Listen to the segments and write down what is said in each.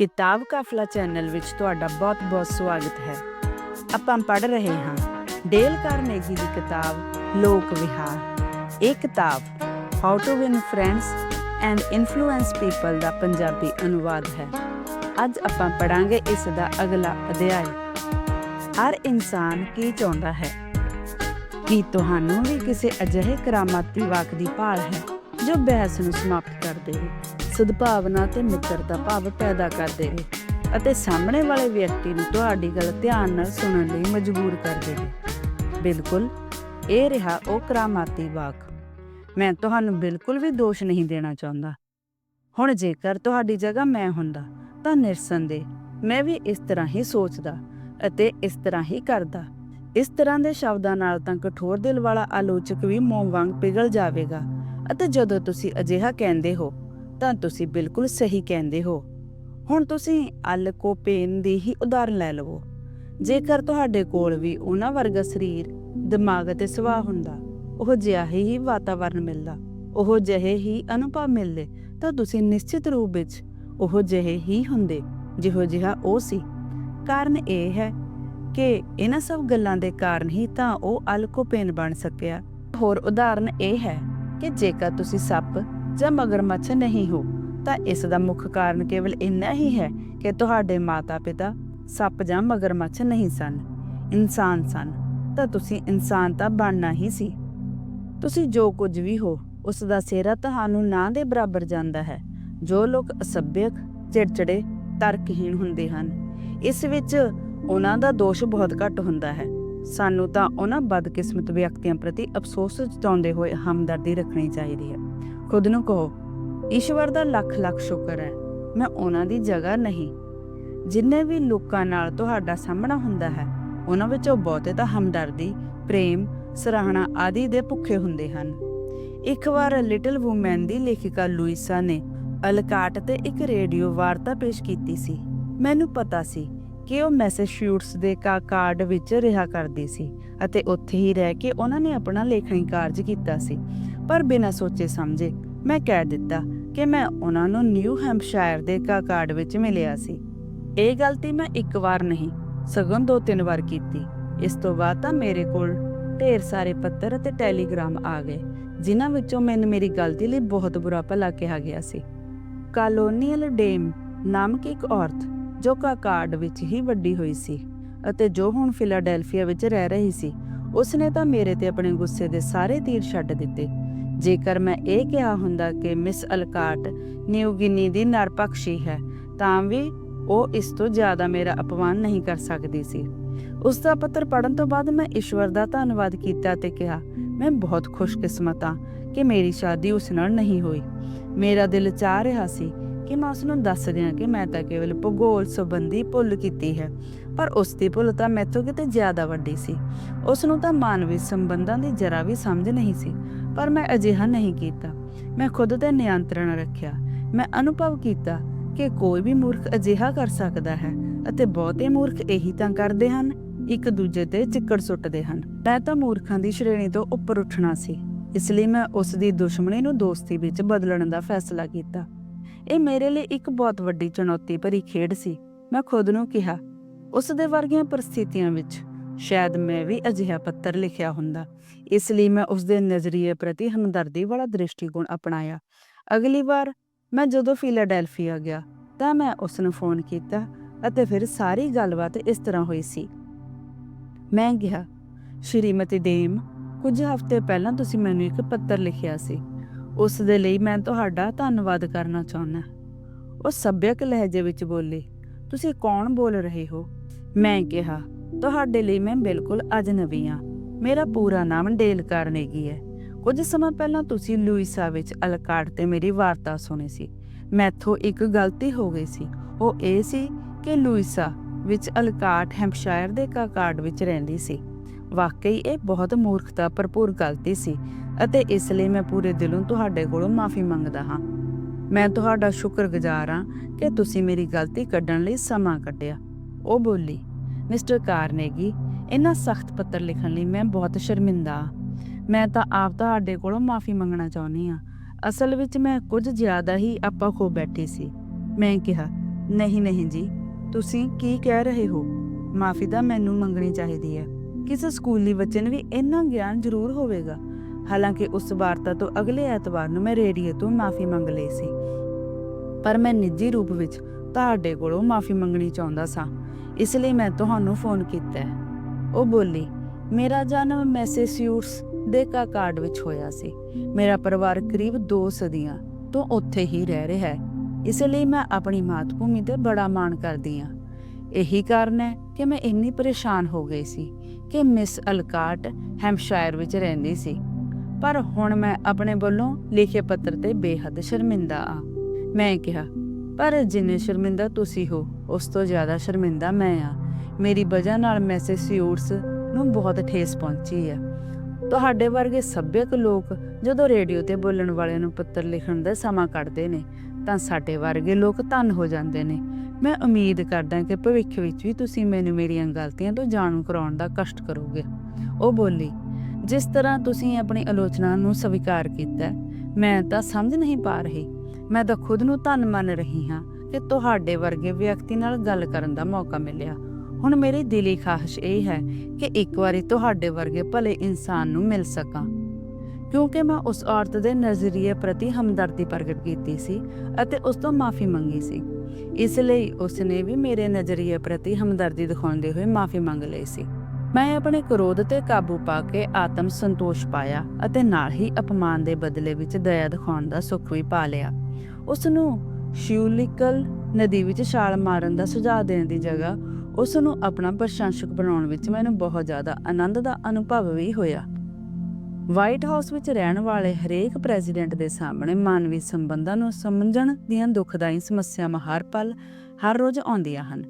ਕਿਤਾਬ ਕਾਫਲਾ ਚੈਨਲ ਵਿੱਚ ਤੁਹਾਡਾ ਬਹੁਤ-ਬਹੁਤ ਸਵਾਗਤ ਹੈ। ਆਪਾਂ ਪੜ੍ਹ ਰਹੇ ਹਾਂ ਡੇਲ ਕਾਰਨੇਗੀ ਦੀ ਕਿਤਾਬ ਲੋਕ ਵਿਹਾਰ। ਇਹ ਕਿਤਾਬ how to win friends and influence people ਦਾ ਪੰਜਾਬੀ ਅਨੁਵਾਦ ਹੈ। ਅੱਜ ਆਪਾਂ ਪੜਾਂਗੇ ਇਸ ਦਾ ਅਗਲਾ ਅਧਿਆਇ। ਹਰ ਇਨਸਾਨ ਕੀ ਚਾਹੁੰਦਾ ਹੈ? ਕੀ ਤੁਹਾਨੂੰ ਵੀ ਕਿਸੇ ਅਜਿਹੇ ਕਰਾਮਾਤੀ ਵਾਕ ਦੀ ਭਾਲ ਹੈ ਜੋ ਬਹਿਸ ਨੂੰ ਸਮਾਪਤ ਕਰ ਦੇਵੇ ਸਦਭਾਵਨਾ ਤੇ ਮਿੱਤਰਤਾ ਭਾਵ ਪੈਦਾ ਕਰ ਦੇਵੇ ਅਤੇ ਸਾਹਮਣੇ ਵਾਲੇ ਵਿਅਕਤੀ ਨੂੰ ਤੁਹਾਡੀ ਗੱਲ ਧਿਆਨ ਨਾਲ ਸੁਣਨ ਲਈ ਮਜਬੂਰ ਕਰ ਦੇਵੇ। ਬਿਲਕੁਲ, ਇਹ ਰਿਹਾ ਉਹ ਕਰਾਮਾਤੀ ਵਾਕ। ਮੈਂ ਤੁਹਾਨੂੰ ਬਿਲਕੁਲ ਵੀ ਦੋਸ਼ ਨਹੀਂ ਦੇਣਾ ਚਾਹੁੰਦਾ। ਹੁਣ ਜੇਕਰ ਤੁਹਾਡੀ ਜਗ੍ਹਾ ਮੈਂ ਹੁੰਦਾ, ਤਾਂ ਨਿਰਸੰਦੇਹ ਮੈਂ ਵੀ ਇਸ ਤਰ੍ਹਾਂ ਹੀ ਸੋਚਦਾ ਅਤੇ ਇਸ ਤਰ੍ਹਾਂ ਹੀ ਕਰਦਾ। ਇਸ ਤਰ੍ਹਾਂ ਦੇ ਸ਼ਬਦਾਂ ਨਾਲ ਤਾਂ ਕਠੋਰ ਦਿਲ ਵਾਲਾ ਆਲੋਚਕ ਵੀ ਮੋਮ ਵਾਂਗ ਪਿਘਲ ਜਾਵੇਗਾ ਅਤੇ ਜਦੋਂ ਤੁਸੀਂ ਅਜਿਹਾ ਕਹਿੰਦੇ ਹੋ ਤਾਂ ਤੁਸੀਂ ਬਿਲਕੁਲ ਸਹੀ ਕਹਿੰਦੇ ਹੋ। ਹੁਣ ਤੁਸੀਂ ਅਲਕੋਪੇਨ ਦੀ ਹੀ ਉਦਾਹਰਨ ਲੈ ਲਵੋ। ਜੇਕਰ ਤੁਹਾਡੇ ਕੋਲ ਵੀ ਉਹਨਾਂ ਵਰਗਾ ਸਰੀਰ, ਦਿਮਾਗ ਅਤੇ ਸੁਭਾਅ ਹੁੰਦਾ, ਉਹ ਜਿਹਾ ਹੀ ਵਾਤਾਵਰਣ ਮਿਲਦਾ, ਉਹ ਜਿਹੇ ਹੀ ਅਨੁਭਵ ਮਿਲਦੇ, ਤਾਂ ਤੁਸੀਂ ਨਿਸ਼ਚਿਤ ਰੂਪ ਵਿੱਚ ਉਹ ਜਿਹੇ ਹੀ ਹੁੰਦੇ, ਜਿਹੋ ਜਿਹਾ ਉਹ ਸੀ। ਕਾਰਨ ਇਹ ਹੈ ਕਿ ਇਹਨਾਂ ਸਭ ਗੱਲਾਂ ਦੇ ਕਾਰਨ ਹੀ ਤਾਂ ਉਹ ਅਲਕੋਪੇਨ ਬਣ ਸਕਿਆ। ਹੋਰ ਉਦਾਹਰਨ ਇਹ ਹੈ ਕਿ ਜੇਕਰ ਤੁਸੀਂ ਸੱਪ ਜਾਂ ਮਗਰਮੱਛ ਨਹੀਂ ਹੋ, ਤਾਂ ਇਸ ਦਾ ਮੁੱਖ ਕਾਰਨ ਕੇਵਲ ਇੰਨਾ ਹੀ ਹੈ ਕਿ ਤੁਹਾਡੇ ਮਾਤਾ-ਪਿਤਾ ਸੱਪ ਜਾਂ ਮਗਰਮੱਛ ਨਹੀਂ ਸਨ। ਇਨਸਾਨ ਸਨ, ਤਾਂ ਤੁਸੀਂ ਇਨਸਾਨ ਤਾਂ ਬਣਨਾ ਹੀ ਸੀ। ਤੁਸੀਂ ਜੋ ਕੁਝ ਵੀ ਹੋ, ਉਸ ਦਾ ਸਿਹਰਾ ਤੁਹਾਨੂੰ ਨਾ ਦੇ ਬਰਾਬਰ ਜਾਂਦਾ ਹੈ। ਜੋ ਲੋਕ ਅਸਭਿਅਕ, ਚਿੜਚਿੜੇ, ਤਰਕਹੀਣ ਹੁੰਦੇ ਹਨ, ਇਸ ਵਿੱਚ ਉਹਨਾਂ ਦਾ ਦੋਸ਼ ਬਹੁਤ ਘੱਟ ਹੁੰਦਾ ਹੈ। ਸਾਨੂੰ ਤਾਂ ਉਹਨਾਂ ਬਦਕਿਸਮਤ ਵਿਅਕਤੀਆਂ ਪ੍ਰਤੀ ਅਫਸੋਸ ਜਤਾਉਂਦੇ ਹੋਏ ਹਮਦਰਦੀ ਰੱਖਣੀ ਚਾਹੀਦੀ ਹੈ। ਖੁਦ ਨੂੰ ਕਹੋ, ਈਸ਼ਵਰ ਦਾ ਲੱਖ ਲੱਖ ਸ਼ੁਕਰ ਹੈ, ਮੈਂ ਉਹਨਾਂ ਦੀ ਜਗ੍ਹਾ ਨਹੀਂ। ਜਿੰਨੇ ਵੀ ਲੋਕਾਂ ਨਾਲ ਤੁਹਾਡਾ ਸਾਹਮਣਾ ਹੁੰਦਾ ਹੈ, ਉਹਨਾਂ ਵਿੱਚੋਂ ਬਹੁਤੇ ਤਾਂ ਹਮਦਰਦੀ, ਪ੍ਰੇਮ ਸਰਾਹਣਾ ਆਦਿ ਦੇ ਭੁੱਖੇ ਹੁੰਦੇ ਹਨ। ਇੱਕ ਵਾਰ ਲਿਟਲ ਵੂਮੈਨ ਦੀ ਲੇਖਿਕਾ ਲੂਇਸਾ ਨੇ ਅਲਕਾਟ ਤੇ ਇੱਕ ਰੇਡੀਓ ਵਾਰਤਾ ਪੇਸ਼ ਕੀਤੀ ਸੀ। ਮੈਨੂੰ ਪਤਾ ਸੀ ਕਿ ਉਹ ਮੈਸੇਚਿਊਟਸ ਦੇ ਕਾਕਾਰਡ ਵਿੱਚ ਰਿਹਾ ਕਰਦੀ ਸੀ ਅਤੇ ਉੱਥੇ ਹੀ ਰਹਿ ਕੇ ਉਹਨਾਂ ਨੇ ਆਪਣਾ ਲੇਖਣੀ ਕਾਰਜ ਕੀਤਾ ਸੀ। ਪਰ ਬਿਨਾਂ ਸੋਚੇ ਸਮਝੇ ਮੈਂ ਕਹਿ ਦਿੱਤਾ ਕਿ ਮੈਂ ਉਹਨਾਂ ਨੂੰ ਨਿਊ ਹੈਂਪਸ਼ਾਇਰ ਦੇ ਕਾਕਾਰਡ ਵਿੱਚ ਮਿਲਿਆ ਸੀ। ਇਹ ਗਲਤੀ ਮੈਂ ਇੱਕ ਵਾਰ ਨਹੀਂ, ਸਗੋਂ ਦੋ ਤਿੰਨ ਵਾਰ ਕੀਤੀ। ਇਸ ਤੋਂ ਬਾਅਦ ਤਾਂ ਮੇਰੇ ਕੋਲ ਢੇਰ ਸਾਰੇ ਪੱਤਰ ਅਤੇ ਟੈਲੀਗ੍ਰਾਮ ਆ ਗਏ, ਜਿਨ੍ਹਾਂ ਵਿੱਚੋਂ ਮੈਨੂੰ ਮੇਰੀ ਗਲਤੀ ਲਈ ਬਹੁਤ ਬੁਰਾ ਭਲਾ ਕਿਹਾ ਗਿਆ ਸੀ। ਕਾਲੋਨੀਅਲ ਡੇਮ ਨਾਮਕ ਇੱਕ ਔਰਤ, ਜੋ ਕਾਕਾਰਡ ਵਿੱਚ ਹੀ ਵੱਡੀ ਹੋਈ ਸੀ ਅਤੇ ਜੋ ਹੁਣ ਫਿਲਾਡੈਲਫੀਆ ਵਿੱਚ ਰਹਿ ਰਹੀ ਸੀ, ਉਸਨੇ ਤਾਂ ਮੇਰੇ ਤੇ ਆਪਣੇ ਗੁੱਸੇ ਦੇ ਸਾਰੇ ਤੀਰ ਛੱਡ ਦਿੱਤੇ। ਜੇਕਰ ਮੈਂ ਇਹ ਕਿਹਾ ਹੁੰਦਾ ਕਿ ਮਿਸ ਅਲਕਾਟ ਨਿਊ ਦੀ ਨਰਪਖਸ਼ੀ ਹੈ, ਤਾਂ ਵੀ ਉਹ ਇਸ ਤੋਂ ਜ਼ਿਆਦਾ ਮੇਰਾ ਅਪਮਾਨ ਨਹੀਂ ਕਰ ਸਕਦੀ ਸੀ। ਉਸ ਦਾ ਪੱਤਰ ਪੜਨ ਤੋਂ ਬਾਅਦ ਮੈਂ ਈਸ਼ਵਰ ਦਾ ਧੰਨਵਾਦ ਕੀਤਾ ਤੇ ਕਿਹਾ, ਮੈਂ ਬਹੁਤ ਖੁਸ਼ਕਿਸਮਤ ਹਾਂ ਕਿ ਮੇਰੀ ਸ਼ਾਦੀ ਉਸ ਨਾਲ ਨਹੀਂ ਹੋਈ। ਮੇਰਾ ਦਿਲ ਚਾਹ ਰਿਹਾ ਸੀ ਕਿ ਮੈਂ ਉਸ ਨੂੰ ਦੱਸ ਦਿਆਂ ਕਿ ਮੈਂ ਤਾਂ ਕੇਵਲ ਭੂਗੋਲ ਸੰਬੰਧੀ ਭੁੱਲ ਕੀਤੀ ਹੈ, ਪਰ ਉਸ ਦੀ ਭੁੱਲ ਤਾਂ ਮੈਥੋਂ ਕਿਤੇ ਜ਼ਿਆਦਾ ਵੱਡੀ ਸੀ। ਉਸ ਨੂੰ ਤਾਂ ਮਾਨਵੀ ਸੰਬੰਧਾਂ ਦੀ ਜਰਾ ਵੀ ਸਮਝ ਨਹੀਂ ਸੀ। ਪਰ ਮੈਂ ਅਜਿਹਾ ਨਹੀਂ ਕੀਤਾ। ਮੈਂ ਖੁਦ ਤੇ ਨਿਯੰਤਰਣ ਰੱਖਿਆ। ਮੈਂ ਅਨੁਭਵ ਕੀਤਾ ਕਿ ਕੋਈ ਵੀ ਮੂਰਖ ਅਜਿਹਾ ਕਰ ਸਕਦਾ ਹੈ ਅਤੇ ਬਹੁਤੇ ਮੂਰਖ ਇਹੀ ਤਾਂ ਕਰਦੇ ਹਨ, ਇੱਕ ਦੂਜੇ ਤੇ ਚਿੱਕੜ ਸੁੱਟਦੇ ਹਨ। ਮੈਂ ਤਾਂ ਮੂਰਖਾਂ ਦੀ ਸ਼੍ਰੇਣੀ ਤੋਂ ਉੱਪਰ ਉੱਠਣਾ ਸੀ, ਇਸ ਲਈ ਮੈਂ ਉਸ ਦੀ ਦੁਸ਼ਮਣੀ ਨੂੰ ਦੋਸਤੀ ਵਿੱਚ ਬਦਲਣ ਦਾ ਫੈਸਲਾ ਕੀਤਾ। ਇਹ ਮੇਰੇ ਲਈ ਇੱਕ ਬਹੁਤ ਵੱਡੀ ਚੁਣੌਤੀ ਭਰੀ ਖੇਡ ਸੀ। ਮੈਂ ਖੁਦ ਨੂੰ ਕਿਹਾ, ਉਸ ਦੇ ਵਰਗੀਆਂ ਪਰਿਸਥਿਤੀਆਂ ਵਿੱਚ ਸ਼ਾਇਦ ਮੈਂ ਵੀ ਅਜਿਹਾ ਪੱਤਰ ਲਿਖਿਆ ਹੁੰਦਾ। ਇਸ ਲਈ ਮੈਂ ਉਸ ਦੇ ਨਜ਼ਰੀਏ ਪ੍ਰਤੀ ਹਮਦਰਦੀ ਵਾਲਾ ਦ੍ਰਿਸ਼ਟੀਕੋਣ ਅਪਣਾਇਆ। ਅਗਲੀ ਵਾਰ ਮੈਂ ਜਦੋਂ ਫਿਲਾਡੈਲਫੀਆ ਗਿਆ, ਤਾਂ ਮੈਂ ਉਸ ਨੂੰ ਫੋਨ ਕੀਤਾ ਅਤੇ ਫਿਰ ਸਾਰੀ ਗੱਲਬਾਤ ਇਸ ਤਰ੍ਹਾਂ ਹੋਈ ਸੀ। ਮੈਂ ਕਿਹਾ, ਸ਼੍ਰੀਮਤੀ ਡੇਮ, ਕੁਝ ਹਫ਼ਤੇ ਪਹਿਲਾਂ ਤੁਸੀਂ ਮੈਨੂੰ ਇੱਕ ਪੱਤਰ ਲਿਖਿਆ ਸੀ। ਉਸ ਦੇ ਲਈ ਮੈਂ ਤੁਹਾਡਾ ਧੰਨਵਾਦ ਕਰਨਾ ਚਾਹੁੰਦਾ ਉਹ ਸੱਭਿਅਕ ਲਹਿਜੇ ਵਿੱਚ ਬੋਲੀ, ਤੁਸੀਂ ਕੌਣ ਬੋਲ ਰਹੇ ਹੋ? ਮੈਂ ਕਿਹਾ, ਤੁਹਾਡੇ ਲਈ ਮੈਂ ਬਿਲਕੁਲ ਅਜਨਬੀ ਹਾਂ। ਮੇਰਾ ਪੂਰਾ ਨਾਮ ਡੇਲ ਕਾਰਨੇਗੀ ਹੈ। ਕੁਝ ਸਮਾਂ ਪਹਿਲਾਂ ਤੁਸੀਂ ਲੂਇਸਾ ਵਿੱਚ ਅਲਕਾਟ ਤੇ ਮੇਰੀ ਵਾਰਤਾ ਸੁਣੀ ਸੀ। ਮੈਥੋਂ ਇੱਕ ਗਲਤੀ ਹੋ ਗਈ ਸੀ। ਉਹ ਇਹ ਸੀ ਕਿ ਲੂਇਸਾ ਵਿੱਚ ਅਲਕਾਟ ਹੈਂਪਸ਼ਾਇਰ ਦੇ ਕਾਕਾਰਡ ਵਿੱਚ ਰਹਿੰਦੀ ਸੀ। ਵਾਕਈ ਇਹ ਬਹੁਤ ਮੂਰਖਤਾ ਭਰਪੂਰ ਗਲਤੀ ਸੀ ਅਤੇ ਇਸ ਲਈ ਮੈਂ ਪੂਰੇ ਦਿਲੋਂ ਤੁਹਾਡੇ ਕੋਲੋਂ ਮਾਫੀ ਮੰਗਦਾ ਹਾਂ। ਮੈਂ ਤੁਹਾਡਾ ਸ਼ੁਕਰਗੁਜ਼ਾਰ ਹਾਂ ਕਿ ਤੁਸੀਂ ਮੇਰੀ ਗਲਤੀ ਕੱਢਣ ਲਈ ਸਮਾਂ ਕੱਢਿਆ। ਉਹ ਬੋਲੀ, ਮਿਸਟਰ ਕਾਰਨੇਗੀ ਇਹਨਾਂ ਸਖਤ ਪੱਤਰ ਲਿਖਣ ਲਈ ਮੈਂ ਬਹੁਤ ਸ਼ਰਮਿੰਦਾ ਹਾਂ। ਮੈਂ ਤਾਂ ਆਪ ਤੁਹਾਡੇ ਕੋਲੋਂ ਮਾਫੀ ਮੰਗਣਾ ਚਾਹੁੰਦੀ ਹਾਂ। ਅਸਲ ਵਿੱਚ ਮੈਂ ਕੁਝ ਜ਼ਿਆਦਾ ਹੀ ਆਪਾ ਖੋ ਬੈਠੀ ਸੀ। ਮੈਂ ਕਿਹਾ, ਨਹੀਂ ਨਹੀਂ ਜੀ, ਤੁਸੀਂ ਕੀ ਕਹਿ ਰਹੇ ਹੋ? ਮਾਫੀ ਤਾਂ ਮੈਨੂੰ ਮੰਗਣੀ ਚਾਹੀਦੀ ਹੈ। ਕਿਸੇ ਸਕੂਲੀ ਬੱਚੇ ਨੂੰ ਵੀ ਇੰਨਾ ਗਿਆਨ ਜ਼ਰੂਰ ਹੋਵੇਗਾ? ਹਾਲਾਂਕਿ ਉਸ ਵਾਰਤਾ ਤੋਂ ਅਗਲੇ ਐਤਵਾਰ ਨੂੰ ਮੈਂ ਰੇਡੀਓ ਤੋਂ ਮਾਫੀ ਮੰਗ ਲਈ ਸੀ। ਪਰ ਮੈਂ ਨਿੱਜੀ ਰੂਪ ਵਿੱਚ ਤੁਹਾਡੇ ਕੋਲੋਂ ਮਾਫੀ ਮੰਗਣੀ ਚਾਹੁੰਦਾ ਸਾਂ। ਇਸ ਲਈ ਮੈਂ ਤੁਹਾਨੂੰ ਫੋਨ ਕੀਤਾ ਹੈ। ਉਹ ਬੋਲੀ, ਮੇਰਾ ਜਨਮ ਮੈਸੇਸਿਊਟਸ ਦੇ ਕਾਰਡ ਵਿੱਚ ਹੋਇਆ ਸੀ। ਮੇਰਾ ਪਰਿਵਾਰ ਕਰੀਬ 2 ਸਦੀਆਂ ਤੋਂ ਉੱਥੇ ਹੀ ਰਹਿ ਰਿਹਾ ਹੈ। ਇਸ ਲਈ ਮੈਂ ਆਪਣੀ ਮਾਤ ਭੂਮੀ ਤੇ ਬੜਾ ਮਾਣ ਕਰਦੀ ਹਾਂ। ਇਹੀ ਕਾਰਨ ਹੈ ਕਿ ਮੈਂ ਇੰਨੀ ਪਰੇਸ਼ਾਨ ਹੋ ਗਈ ਸੀ ਕਿ ਮਿਸ ਅਲਕਾਟ ਹੈਮਸ਼ਾਇਰ ਵਿੱਚ ਰਹਿੰਦੀ ਸੀ। ਪਰ ਹੁਣ ਮੈਂ ਆਪਣੇ ਵੱਲੋਂ ਲਿਖੇ ਪੱਤਰ ਤੇ ਬੇਹੱਦ ਸ਼ਰਮਿੰਦਾ ਆ ਮੈਂ ਕਿਹਾ, ਪਰ ਜਿੰਨੇ ਸ਼ਰਮਿੰਦਾ ਤੁਸੀਂ ਹੋ, ਉਸ ਤੋਂ ਜ਼ਿਆਦਾ ਸ਼ਰਮਿੰਦਾ ਮੈਂ ਆ ਮੇਰੀ ਵਜ੍ਹਾ ਨਾਲ ਮੈਸੇਸਿਊਟਸ ਨੂੰ ਬਹੁਤ ਠੇਸ ਪਹੁੰਚੀ ਹੈ। ਤੁਹਾਡੇ ਵਰਗੇ ਸੱਭਿਅਕ ਲੋਕ ਜਦੋਂ ਰੇਡੀਓ ਤੇ ਬੋਲਣ ਵਾਲਿਆਂ ਨੂੰ ਪੱਤਰ ਲਿਖਣ ਦਾ ਸਮਾਂ ਕੱਢਦੇ ਨੇ, ਤਾਂ ਸਾਡੇ ਵਰਗੇ ਲੋਕ ਧੰਨ ਹੋ ਜਾਂਦੇ ਨੇ। ਮੈਂ ਉਮੀਦ ਕਰਦਾ ਕਿ ਭਵਿੱਖ ਵਿੱਚ ਵੀ ਤੁਸੀਂ ਮੈਨੂੰ ਮੇਰੀਆਂ ਗਲਤੀਆਂ ਤੋਂ ਜਾਣੂ ਕਰਾਉਣ ਦਾ ਕਸ਼ਟ ਕਰੋਗੇ। ਉਹ ਬੋਲੀ, ਜਿਸ ਤਰ੍ਹਾਂ ਤੁਸੀਂ ਆਪਣੀ ਆਲੋਚਨਾ ਨੂੰ ਸਵੀਕਾਰ ਕੀਤਾ, ਮੈਂ ਤਾਂ ਸਮਝ ਨਹੀਂ ਪਾ ਰਹੀ। ਮੈਂ ਤਾਂ ਖੁਦ ਨੂੰ ਧੰਨ ਮੰਨ ਰਹੀ ਹਾਂ ਕਿ ਤੁਹਾਡੇ ਵਰਗੇ ਵਿਅਕਤੀ ਨਾਲ ਗੱਲ ਕਰਨ ਦਾ ਮੌਕਾ ਮਿਲਿਆ। ਹੁਣ ਮੇਰੀ ਦਿਲੀ ਖਾਹਿਸ਼ ਇਹ ਹੈ ਕਿ ਇੱਕ ਵਾਰੀ ਤੁਹਾਡੇ ਵਰਗੇ ਭਲੇ ਇਨਸਾਨ ਨੂੰ ਮਿਲ ਸਕਾਂ। ਕਿਉਂਕਿ ਮੈਂ ਉਸ ਔਰਤ ਦੇ ਨਜ਼ਰੀਏ ਪ੍ਰਤੀ ਹਮਦਰਦੀ ਪ੍ਰਗਟ ਕੀਤੀ ਸੀ ਅਤੇ ਉਸ ਤੋਂ ਮਾਫੀ ਮੰਗੀ ਸੀ। ਇਸ ਲਈ ਉਸ ਨੇ ਵੀ ਮੇਰੇ ਨਜ਼ਰੀਏ ਪ੍ਰਤੀ ਹਮਦਰਦੀ ਦਿਖਾਉਂਦੇ ਹੋਏ ਮਾਫੀ ਮੰਗ ਲਈ ਸੀ। ਮੈਂ ਆਪਣੇ ਕ੍ਰੋਧ ਤੇ ਕਾਬੂ ਪਾ ਕੇ ਆਤਮ ਸੰਤੋਸ਼ ਪਾਇਆ ਅਤੇ ਨਾਲ ਹੀ ਅਪਮਾਨ ਦੇ ਬਦਲੇ ਵਿੱਚ ਦਇਆ ਦਿਖਾਉਣ ਦਾ ਸੁੱਖ ਵੀ ਪਾ ਲਿਆ। ਉਸ ਨੂੰ ਸ਼ਿਊਲਿਕਲ ਨਦੀ ਵਿੱਚ ਛਾਲ ਮਾਰਨ ਦਾ ਸੁਝਾਅ ਦੇਣ ਦੀ ਜਗ੍ਹਾ ਉਸ ਨੂੰ ਆਪਣਾ ਪ੍ਰਸ਼ੰਸਕ ਬਣਾਉਣ ਵਿੱਚ ਮੈਨੂੰ ਬਹੁਤ ਜ਼ਿਆਦਾ ਆਨੰਦ ਦਾ ਅਨੁਭਵ ਵੀ ਹੋਇਆ। ਵਾਈਟ ਹਾਊਸ ਵਿੱਚ ਰਹਿਣ ਵਾਲੇ ਹਰੇਕ ਪ੍ਰੈਜ਼ੀਡੈਂਟ ਦੇ ਸਾਹਮਣੇ ਮਾਨਵੀ ਸੰਬੰਧਾਂ ਨੂੰ ਸਮਝਣ ਦੀਆਂ ਦੁਖਦਾਈ ਸਮੱਸਿਆਵਾਂ ਹਰ ਪਲ ਹਰ ਰੋਜ਼ ਆਉਂਦੀਆਂ ਹਨ।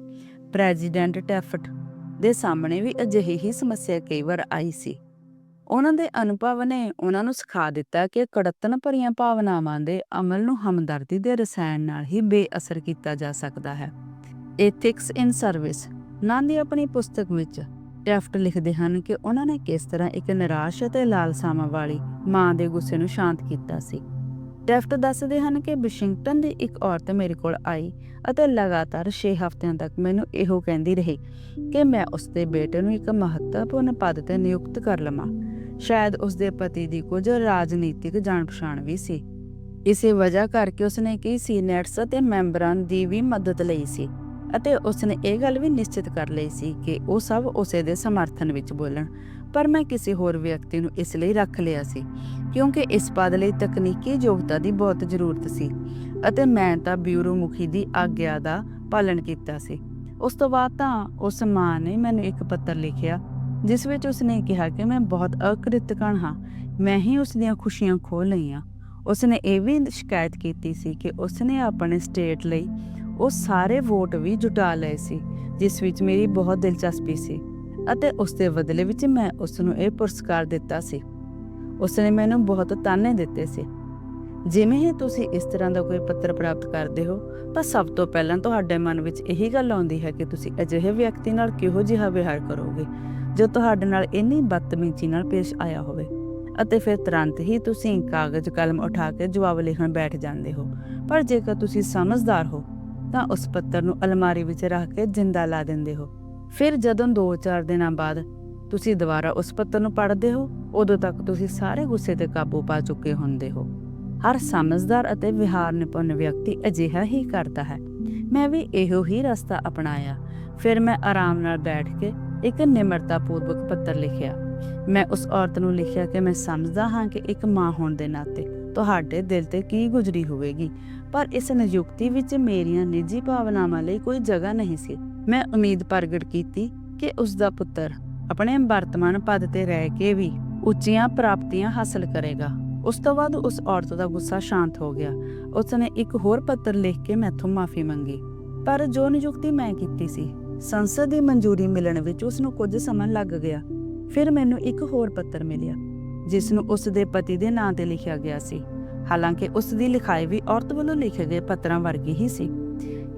ਪ੍ਰੈਜ਼ੀਡੈਂਟ ਟੈਫਟ ਦੇ ਸਾਹਮਣੇ ਵੀ ਅਜਿਹੀ ਹੀ ਸਮੱਸਿਆ ਕਈ ਵਾਰ ਆਈ ਸੀ। ਉਹਨਾਂ ਦੇ ਅਨੁਭਵ ਨੇ ਉਹਨਾਂ ਨੂੰ ਸਿਖਾ ਦਿੱਤਾ ਕਿ ਕੜਤਨ ਭਰੀਆਂ ਭਾਵਨਾਵਾਂ ਦੇ ਅਮਲ ਨੂੰ ਹਮਦਰਦੀ ਦੇ ਰਸਾਇਣ ਨਾਲ ਹੀ ਬੇਅਸਰ ਕੀਤਾ ਜਾ ਸਕਦਾ ਹੈ। ਐਥਿਕਸ ਇਨ ਸਰਵਿਸ ਨਾਂ ਆਪਣੀ ਪੁਸਤਕ ਵਿੱਚ ਟੈਫਟ ਲਿਖਦੇ ਹਨ ਕਿ ਉਹਨਾਂ ਨੇ ਕਿਸ ਤਰ੍ਹਾਂ ਇੱਕ ਨਿਰਾਸ਼ ਅਤੇ ਲਾਲਸਾਵਾਂ ਵਾਲੀ ਮਾਂ ਦੇ ਗੁੱਸੇ ਨੂੰ ਸ਼ਾਂਤ ਕੀਤਾ ਸੀ। ਟੈਫਟ ਦੱਸਦੇ ਹਨ ਕਿ ਵਾਸ਼ਿੰਗਟਨ ਦੀ ਇੱਕ ਔਰਤ ਮੇਰੇ ਕੋਲ ਆਈ ਅਤੇ ਲਗਾਤਾਰ 6 ਹਫ਼ਤਿਆਂ ਤੱਕ ਮੈਨੂੰ ਇਹੋ ਕਹਿੰਦੀ ਰਹੀ ਕਿ ਮੈਂ ਉਸ ਦੇ ਬੇਟੇ ਨੂੰ ਇੱਕ ਮਹੱਤਵਪੂਰਨ ਪਦ ਤੇ ਨਿਯੁਕਤ ਕਰ ਲਵਾਂ। ਸ਼ਾਇਦ ਉਸ ਦੇ ਪਤੀ ਦੀ ਕੁਝ ਰਾਜਨੀਤਿਕ ਜਾਣ ਪਛਾਣ ਵੀ ਸੀ। ਇਸੇ ਵਜ੍ਹਾ ਕਰਕੇ ਉਸਨੇ ਕਈ ਸੀਨੇਟਸ ਅਤੇ ਮੈਂਬਰਾਂ ਦੀ ਵੀ ਮਦਦ ਲਈ ਸੀ। ਅਤੇ ਉਸਨੇ ਇਹ ਗੱਲ ਵੀ ਨਿਸ਼ਚਿਤ ਕਰ ਲਈ ਸੀ ਕਿ ਉਹ ਸਭ ਉਸੇ ਦੇ ਸਮਰਥਨ ਵਿੱਚ ਬੋਲਣ। ਪਰ ਮੈਂ ਕਿਸੇ ਹੋਰ ਵਿਅਕਤੀ ਨੂੰ ਇਸ ਲਈ ਰੱਖ ਲਿਆ ਸੀ, ਕਿਉਂਕਿ ਇਸ ਪਦ ਲਈ ਤਕਨੀਕੀ ਯੋਗਤਾ ਦੀ ਬਹੁਤ ਜ਼ਰੂਰਤ ਸੀ ਅਤੇ ਮੈਂ ਤਾਂ ਬਿਊਰੋ ਮੁਖੀ ਦੀ ਆਗਿਆ ਦਾ ਪਾਲਣ ਕੀਤਾ ਸੀ। ਉਸ ਤੋਂ ਬਾਅਦ ਤਾਂ ਉਸ ਮਾਂ ਨੇ ਮੈਨੂੰ ਇੱਕ ਪੱਤਰ ਲਿਖਿਆ, ਜਿਸ ਵਿੱਚ ਉਸਨੇ ਕਿਹਾ ਕਿ ਮੈਂ ਬਹੁਤ ਅਕ੍ਰਿਤਕਣ ਹਾਂ, ਮੈਂ ਹੀ ਉਸ ਦੀਆਂ ਖੁਸ਼ੀਆਂ ਖੋਹ ਲਈਆਂ। ਉਸਨੇ ਇਹ ਵੀ ਸ਼ਿਕਾਇਤ ਕੀਤੀ ਸੀ ਕਿ ਉਸਨੇ ਆਪਣੇ ਸਟੇਟ ਲਈ ਉਹ ਸਾਰੇ ਵੋਟ ਵੀ ਜੁਟਾ ਲਏ ਸੀ, ਜਿਸ ਵਿੱਚ ਮੇਰੀ ਬਹੁਤ ਦਿਲਚਸਪੀ ਸੀ ਅਤੇ ਉਸ ਦੇ ਬਦਲੇ ਵਿੱਚ ਮੈਂ ਉਸ ਨੂੰ ਇਹ ਪੁਰਸਕਾਰ ਦਿੱਤਾ ਸੀ। ਉਸਨੇ ਮੈਨੂੰ ਬਹੁਤ ਤਾਨੇ ਦਿੱਤੇ ਸੀ। ਜਿਵੇਂ ਹੀ ਤੁਸੀਂ ਇਸ ਤਰ੍ਹਾਂ ਦਾ ਕੋਈ ਪੱਤਰ ਪ੍ਰਾਪਤ ਕਰਦੇ ਹੋ, ਤਾਂ ਸਭ ਤੋਂ ਪਹਿਲਾਂ ਤੁਹਾਡੇ ਮਨ ਵਿੱਚ ਇਹੀ ਗੱਲ ਆਉਂਦੀ ਹੈ ਕਿ ਤੁਸੀਂ ਅਜਿਹੇ ਵਿਅਕਤੀ ਨਾਲ ਕਿਹੋ ਜਿਹਾ ਵਿਹਾਰ ਕਰੋਗੇ, ਜੋ ਤੁਹਾਡੇ ਨਾਲ ਇੰਨੀ ਬਦਤਮੀਜ਼ੀ ਨਾਲ ਪੇਸ਼ ਆਇਆ ਹੋਵੇ ਅਤੇ ਫਿਰ ਤੁਰੰਤ ਹੀ ਤੁਸੀਂ ਕਾਗਜ਼ ਕਲਮ ਉਠਾ ਕੇ ਜਵਾਬ ਲਿਖਣ ਬੈਠ ਜਾਂਦੇ ਹੋ। ਪਰ ਜੇਕਰ ਤੁਸੀਂ ਸਮਝਦਾਰ ਹੋ ਤਾਂ ਉਸ ਪੱਤਰ ਨੂੰ ਅਲਮਾਰੀ ਵਿੱਚ ਰੱਖ ਕੇ ਜਿੰਦਾ ਲਾ ਦਿੰਦੇ ਹੋ। ਫਿਰ ਜਦੋਂ 2-4 ਦਿਨਾਂ ਬਾਅਦ ਤੁਸੀਂ ਦੁਬਾਰਾ ਉਸ ਪੱਤਰ ਨੂੰ ਪੜ੍ਹਦੇ ਹੋ, ਉਦੋਂ ਤੱਕ ਤੁਸੀਂ ਸਾਰੇ ਗੁੱਸੇ ਤੇ ਕਾਬੂ ਪਾ ਚੁੱਕੇ ਹੁੰਦੇ ਹੋ। ਹਰ ਸਮਝਦਾਰ ਅਤੇ ਵਿਹਾਰ ਨਿਪੁੰਨ ਵਿਅਕਤੀ ਅਜਿਹਾ ਹੀ ਕਰਦਾ ਹੈ। ਮੈਂ ਵੀ ਇਹੋ ਹੀ ਰਸਤਾ ਅਪਣਾਇਆ। ਫਿਰ ਮੈਂ ਆਰਾਮ ਨਾਲ ਬੈਠ ਕੇ ਇੱਕ ਨਿਮਰਤਾਪੂਰਵਕ ਪੱਤਰ ਲਿਖਿਆ। ਮੈਂ ਉਸ ਔਰਤ ਨੂੰ ਲਿਖਿਆ ਕਿ ਮੈਂ ਸਮਝਦਾ ਹਾਂ ਕਿ ਇੱਕ ਮਾਂ ਹੋਣ ਦੇ ਨਾਤੇ ਤੁਹਾਡੇ ਦਿਲ ਤੇ ਕੀ ਗੁਜ਼ਰੀ ਹੋਵੇਗੀ। ਪਰ ਇਸ ਨਿਯੁਕਤੀ ਵਿੱਚ ਮੇਰੀਆਂ ਨਿੱਜੀ ਭਾਵਨਾਵਾਂ ਲਈ ਕੋਈ ਜਗ੍ਹਾ ਨਹੀਂ ਸੀ। ਮੈਂ ਉਮੀਦ ਪ੍ਰਗਟ ਕੀਤੀ ਕਿ ਉਸ ਦਾ ਪੁੱਤਰ ਆਪਣੇ ਵਰਤਮਾਨ ਪਦ ਤੇ ਰਹਿ ਕੇ ਵੀ ਉੱਚੀਆਂ ਪ੍ਰਾਪਤੀਆਂ ਹਾਸਲ ਕਰੇਗਾ। ਉਸ ਤੋਂ ਬਾਅਦ ਉਸ ਔਰਤ ਦਾ ਗੁੱਸਾ ਸ਼ਾਂਤ ਹੋ ਗਿਆ। ਉਸ ਨੇ ਇੱਕ ਹੋਰ ਪੱਤਰ ਲਿਖ ਕੇ ਮੈਥੋਂ ਮਾਫੀ ਮੰਗੀ। ਪਰ ਜੋ ਨਿਯੁਕਤੀ ਮੈਂ ਕੀਤੀ ਸੀ, ਸੰਸਦ ਦੀ ਮਨਜ਼ੂਰੀ ਮਿਲਣ ਵਿੱਚ ਉਸ ਨੂੰ ਕੁਝ ਸਮਾਂ ਲੱਗ ਗਿਆ। ਫਿਰ ਮੈਨੂੰ ਇੱਕ ਹੋਰ ਪੱਤਰ ਮਿਲਿਆ, ਜਿਸ ਨੂੰ ਉਸ ਦੇ ਪਤੀ ਦੇ ਨਾਂ ਤੇ ਲਿਖਿਆ ਗਿਆ ਸੀ। ਹਾਲਾਂਕਿ ਉਸ ਦੀ ਲਿਖਾਈ ਵੀ ਔਰਤ ਵੱਲੋਂ ਲਿਖੇ ਗਏ ਪੱਤਰਾਂ ਵਰਗੀ ਹੀ ਸੀ।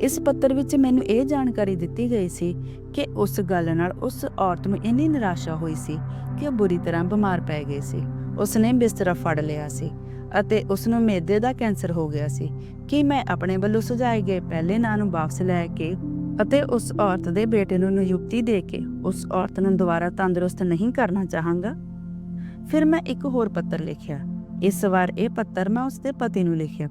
ਇਸ ਪੱਤਰ ਵਿੱਚ ਮੈਨੂੰ ਇਹ ਜਾਣਕਾਰੀ ਦਿੱਤੀ ਗਈ ਸੀ ਕਿ ਉਸ ਗੱਲ ਨਾਲ ਉਸ ਔਰਤ ਨੂੰ ਇੰਨੀ ਨਿਰਾਸ਼ਾ ਹੋਈ ਸੀ ਕਿ ਉਹ ਬੁਰੀ ਤਰ੍ਹਾਂ ਬਿਮਾਰ ਪੈ ਗਈ ਸੀ। ਉਸ ਨੇ ਬਿਸਤਰਾ ਫੜ ਲਿਆ ਸੀ ਅਤੇ ਉਸ ਨੂੰ ਮੇਦੇ ਦਾ ਕੈਂਸਰ ਹੋ ਗਿਆ ਸੀ। ਕਿ ਮੈਂ ਆਪਣੇ ਵੱਲੋਂ ਸੁਝਾਏ ਗਏ ਪਹਿਲੇ ਨਾਂ ਨੂੰ ਵਾਪਸ ਲੈ ਕੇ ਅਤੇ ਉਸ ਔਰਤ ਦੇ ਬੇਟੇ ਨੂੰ ਨਿਯੁਕਤੀ ਦੇ ਕੇ ਉਸ ਔਰਤ ਨੂੰ ਦੁਬਾਰਾ ਤੰਦਰੁਸਤ ਨਹੀਂ ਕਰਨਾ ਚਾਹਾਂਗਾ? ਫਿਰ ਮੈਂ ਇੱਕ ਹੋਰ ਪੱਤਰ ਲਿਖਿਆ ਇਸ ਵਾਰ ਇਹ ਪੱਤਰ ਮੈਂ ਉਸ ਦੇ ਪਤੀ ਨੂੰ ਲਿਖਿਆ,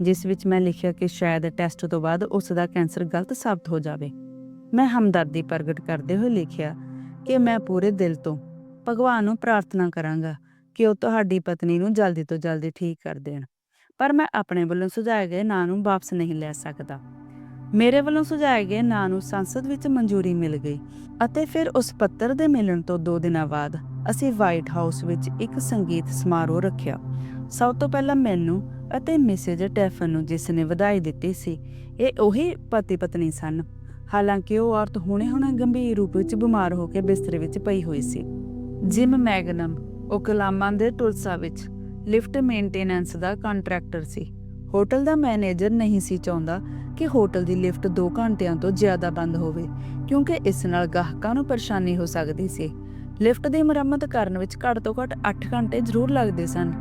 ਜਿਸ ਵਿੱਚ ਮੈਂ ਲਿਖਿਆ ਕਿ ਸ਼ਾਇਦ ਟੈਸਟ ਤੋਂ ਬਾਅਦ ਉਸ ਦਾ ਕੈਂਸਰ ਗਲਤ ਸਾਬਤ ਹੋ ਜਾਵੇ। ਮੈਂ ਹਮਦਰਦੀ ਪ੍ਰਗਟ ਕਰਦੇ ਹੋਏ ਲਿਖਿਆ ਕਿ ਮੈਂ ਪੂਰੇ ਦਿਲ ਤੋਂ ਭਗਵਾਨ ਨੂੰ ਪ੍ਰਾਰਥਨਾ ਕਰਾਂਗਾ ਕਿ ਉਹ ਤੁਹਾਡੀ ਪਤਨੀ ਨੂੰ ਜਲਦੀ ਤੋਂ ਜਲਦੀ ਠੀਕ ਕਰ ਦੇਣ, ਪਰ ਮੈਂ ਆਪਣੇ ਵੱਲੋਂ ਸੁਝਾਏ ਗਏ ਨਾਂ ਨੂੰ ਵਾਪਸ ਨਹੀਂ ਲੈ ਸਕਦਾ। ਮੇਰੇ ਵੱਲੋਂ ਸੁਝਾਏ ਗਏ ਨਾਂ ਨੂੰ ਸੰਸਦ ਵਿੱਚ ਮਨਜ਼ੂਰੀ ਮਿਲ ਗਈ ਅਤੇ ਫਿਰ ਉਸ ਪੱਤਰ ਦੇ ਮਿਲਣ ਤੋਂ 2 ਦਿਨਾਂ ਬਾਅਦ ਅਸੀਂ ਵਾਈਟ ਹਾਊਸ ਵਿੱਚ ਇੱਕ ਸੰਗੀਤ ਸਮਾਰੋਹ ਰੱਖਿਆ। ਸਭ ਤੋਂ ਪਹਿਲਾਂ ਮੈਨੂੰ ਅਤੇ ਮਿਸੇਜ ਟੈਫਨ ਨੂੰ ਜਿਸ ਨੇ ਵਧਾਈ ਦਿੱਤੀ ਸੀ, ਇਹ ਉਹੀ ਪਤੀ ਪਤਨੀ ਸਨ। ਹਾਲਾਂਕਿ ਉਹ ਔਰਤ ਹੁਣੇ-ਹੁਣੇ ਗੰਭੀਰ ਰੂਪ ਵਿੱਚ ਬਿਮਾਰ ਹੋ ਕੇ ਬਿਸਤਰੇ ਵਿੱਚ ਪਈ ਹੋਈ ਸੀ। ਜਿਮ ਮੈਗਨਮ ਓਕਲਾਮਾ ਦੇ ਟੁਲਸਾ ਵਿੱਚ ਲਿਫਟ ਮੇਨਟੇਨੈਂਸ ਦਾ ਕੰਟਰੈਕਟਰ ਸੀ। ਹੋਟਲ ਦਾ ਮੈਨੇਜਰ ਨਹੀਂ ਸੀ ਚਾਹੁੰਦਾ ਕਿ ਹੋਟਲ ਦੀ ਲਿਫਟ 2 ਘੰਟਿਆਂ ਤੋਂ ਜ਼ਿਆਦਾ ਬੰਦ ਹੋਵੇ, ਕਿਉਂਕਿ ਇਸ ਨਾਲ ਗਾਹਕਾਂ ਨੂੰ ਪਰੇਸ਼ਾਨੀ ਹੋ ਸਕਦੀ ਸੀ। ਲਿਫਟ ਦੀ ਮੁਰੰਮਤ ਕਰਨ ਵਿੱਚ ਘੱਟ ਤੋਂ ਘੱਟ 8 ਘੰਟੇ ਜ਼ਰੂਰ ਲੱਗਦੇ ਸਨ।